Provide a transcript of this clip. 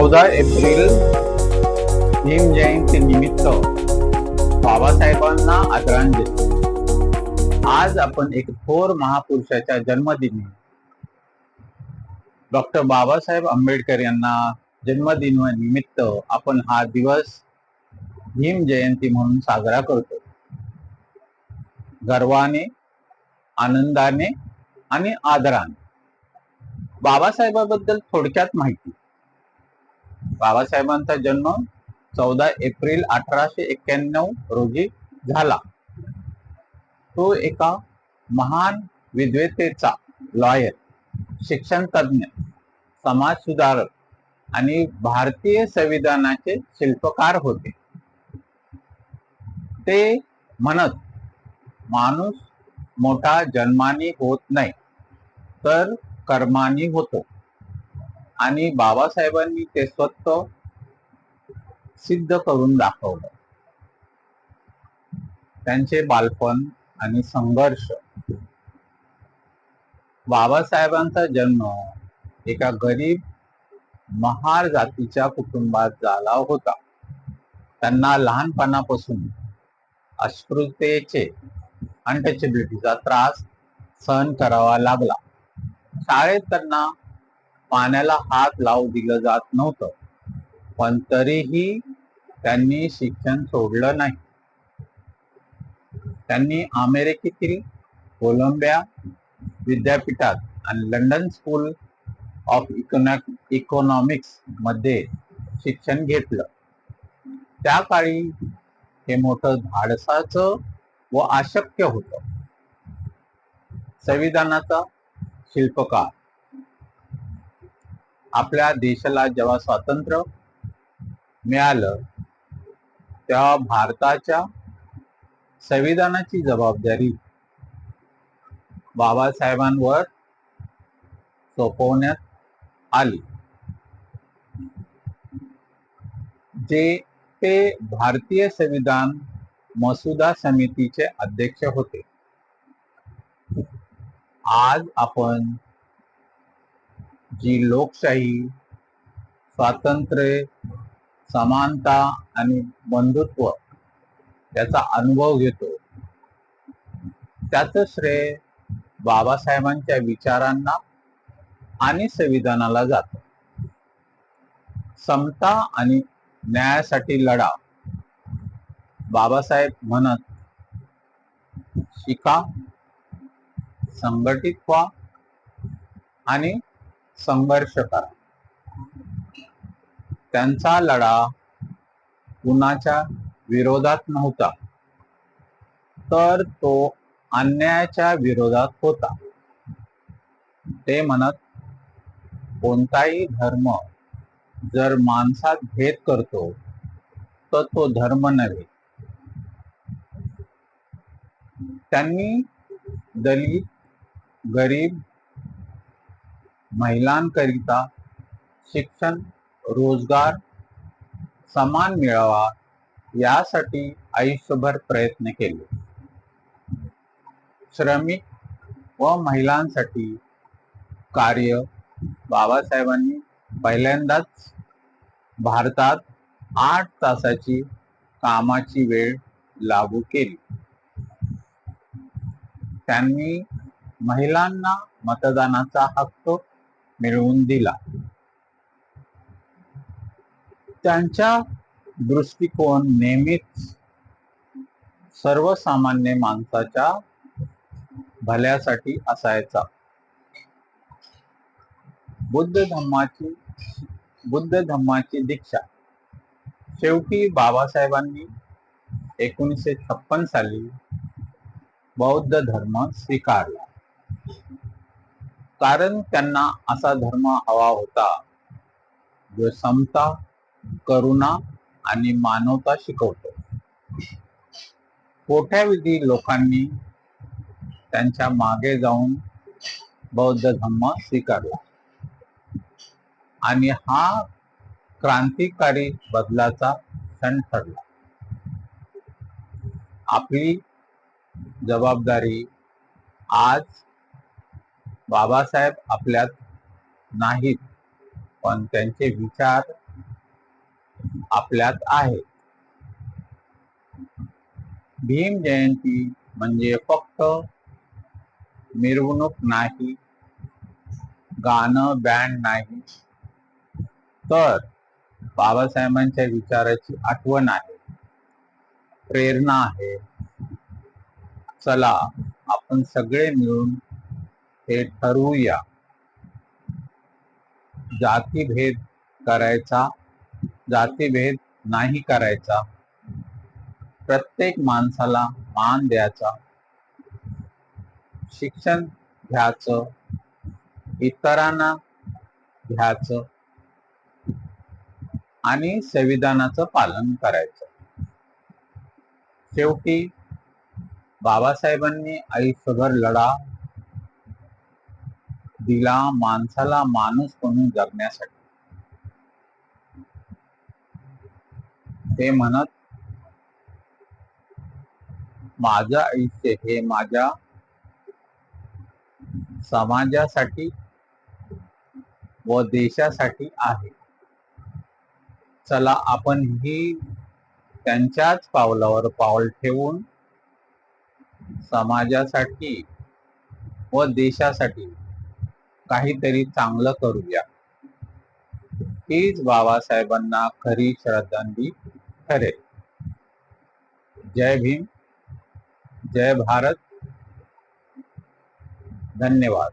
चौदा एप्रिल भीम निमित्त बाबासाहेबांना आदरांजली. आज आपण एक थोर महापुरुषाच्या जन्मदिनी डॉक्टर बाबासाहेब आंबेडकर यांना जन्मदिन निमित्त आपण हा दिवस भीम जयंती म्हणून साजरा करतो. गर्वाने आनंदाने आणि आदराने. बाबासाहेबाबद्दल थोडक्यात माहिती. बाबासाहेबांचा जन्म चौदा एप्रिल अठराशे एक्क्याण्णव रोजी झाला. तो एका महान विद्वतेचा लॉयर शिक्षण तज्ञ समाज सुधारक आणि भारतीय संविधानाचे शिल्पकार होते. ते म्हणत माणूस मोठा जन्माने होत नाही तर कर्मानी होतो. आणि बाबासाहेबांनी ते स्वतः सिद्ध करून दाखवलं. त्यांचे बालपण आणि संघर्ष. बाबासाहेबांचा जन्म एका गरीब महार जातीच्या कुटुंबात झाला होता. त्यांना लहानपणापासून अस्पृश्यतेचे अनटचेबिलिटीचा त्रास सहन करावा लागला. शाळेत त्यांना पाण्याला हात लावू दिलं जात नव्हतं. पण तरीही त्यांनी शिक्षण सोडलं नाही. त्यांनी अमेरिकेतील कोलंबिया विद्यापीठात आणि लंडन स्कूल ऑफ इकॉनॉमिक्समध्ये शिक्षण घेतलं. त्या काळी हे मोठं धाडसाचं व अशक्य होतं. संविधानाचा शिल्पकार आपल्या देशाला जेव्हा स्वातंत्र्य मिळालं तेव्हा भारताच्या संविधानाची जबाबदारी बाबासाहेबांवर सोपवण्यात आली. जे ते भारतीय संविधान मसुदा समितीचे अध्यक्ष होते. आज आपण जी लोकशाही स्वातंत्र्य समानता आणि बंधुत्व याचा अनुभव घेतो. त्याचं श्रेय बाबासाहेबांच्या विचारांना आणि संविधानाला जात. समता आणि न्यायासाठी लढा. बाबासाहेब म्हणत शिका संघटित व्हा आणि संघर्ष करा त्यांचा लढा कुणाच्या विरोधात नव्हता तर तो अन्यायाच्या विरोधात होता. ते म्हणत कोणताही धर्म जर माणसात भेद करतो तर तो धर्म नव्हे. त्यांनी दलित गरीब महिलांकरिता शिक्षण रोजगार समान मिळावा यासाठी आयुष्यभर प्रयत्न केले. श्रमिक व महिलांसाठी कार्य बाबासाहेबांनी पहिल्यांदाच भारतात आठ तासाची कामाची वेळ लागू केली. त्यांनी महिलांना मतदानाचा हक्क मिळवून दिला. त्यांचा दृष्टिकोन नेहमीच सर्वसामान्य माणसाच्या भल्यासाठी असायचा. बुद्ध धम्माची बुद्ध धम्माची दीक्षा. शेवटी बाबासाहेबांनी एकोणीसशे छप्पन साली बौद्ध धर्म स्वीकारला. कारण त्यांना असा धर्म हवा होता जो समता करुणा आणि मानवता शिकवतो. कोट्यावधी लोकांनी त्यांच्या मागे जाऊन बौद्ध धर्म स्वीकारला. आणि हा क्रांतिकारी बदलाचा क्षण ठरला. आपली जबाबदारी आज बाबासाहेब आपल्यात नाहीत पण त्यांचे विचार आपल्यात आहेत. भीम जयंती म्हणजे फक्त मिरवणूक नाही गाणं बँड नाही तर बाबासाहेबांच्या विचाराची आठवण आहे. प्रेरणा आहे. चला आपण सगळे मिळून हे ठरवूया. जातीभेद करायचा जातीभेद नाही करायचा. प्रत्येक माणसाला मान द्यायचा. शिक्षण घ्यायचं. इतरांना घ्यायचं. आणि संविधानाचं पालन करायचं. शेवटी बाबासाहेबांनी आयुष्यभर लढा दिला माणसाला माणूस म्हणून जगण्यासाठी. ते म्हणत माझं आयुष्य हे माझ्या समाजासाठी व देशासाठी आहे. चला आपण ही त्यांच्याच पावलावर पाऊल ठेवून समाजासाठी व देशासाठी काहीतरी चांगलं करूया. हीच बाबासाहेबांना खरी श्रद्धांजली ठरेल. जय भीम जय भारत. धन्यवाद.